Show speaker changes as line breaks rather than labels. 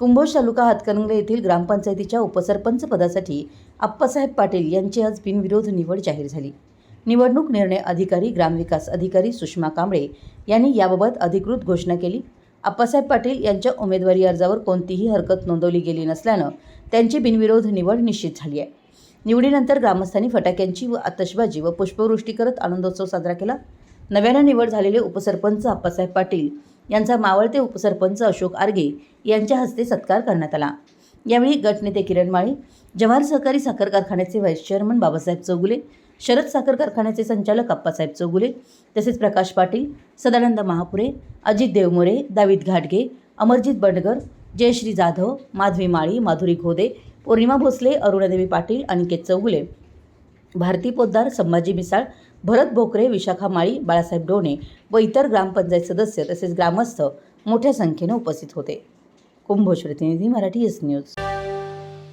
कुंभोज तालुका हातकणंगले येथील ग्रामपंचायतीच्या उपसरपंच पदासाठी आप्पासाहेब पाटील यांची आज बिनविरोध निवड जाहीर झाली. निवडणूक निर्णय अधिकारी ग्रामविकास अधिकारी सुषमा कांबळे यांनी याबाबत अधिकृत घोषणा केली. आप्पासाहेब पाटील यांच्या उमेदवारी अर्जावर कोणतीही हरकत नोंदवली गेली नसल्यानं त्यांची बिनविरोध निवड निश्चित झाली आहे. निवडीनंतर ग्रामस्थांनी फटाक्यांची व आतषबाजी व पुष्पवृष्टी करत आनंदोत्सव साजरा केला. नव्यानं निवड झालेले उपसरपंच आप्पासाहेब पाटील यांचा मावळते उपसरपंच अशोक आर्गे यांच्या हस्ते सत्कार करण्यात आला. यावेळी गटनेते किरण माळी जवाहर सहकारी साखर कारखान्याचे व्हाईस चेअरमन बाबासाहेब चौगुले शरद साखर कारखान्याचे संचालक अप्पासाहेब चौगुले तसेच प्रकाश पाटील सदानंद महापुरे अजित देवमोरे दावीद घाटगे अमरजित बंडगर जयश्री जाधव माधवी माळी माधुरी घोदे पौर्णिमा भोसले अरुणादेवी पाटील अनिकेत चौगुले भारती पोद्दार संभाजी मिसाळ भरत भोकरे विशाखा माळी बाळासाहेब डोणे व इतर ग्रामपंचायत सदस्य तसेच ग्रामस्थ मोठ्या संख्येने उपस्थित होते. कुंभोज प्रतिनिधी मराठी एस न्यूज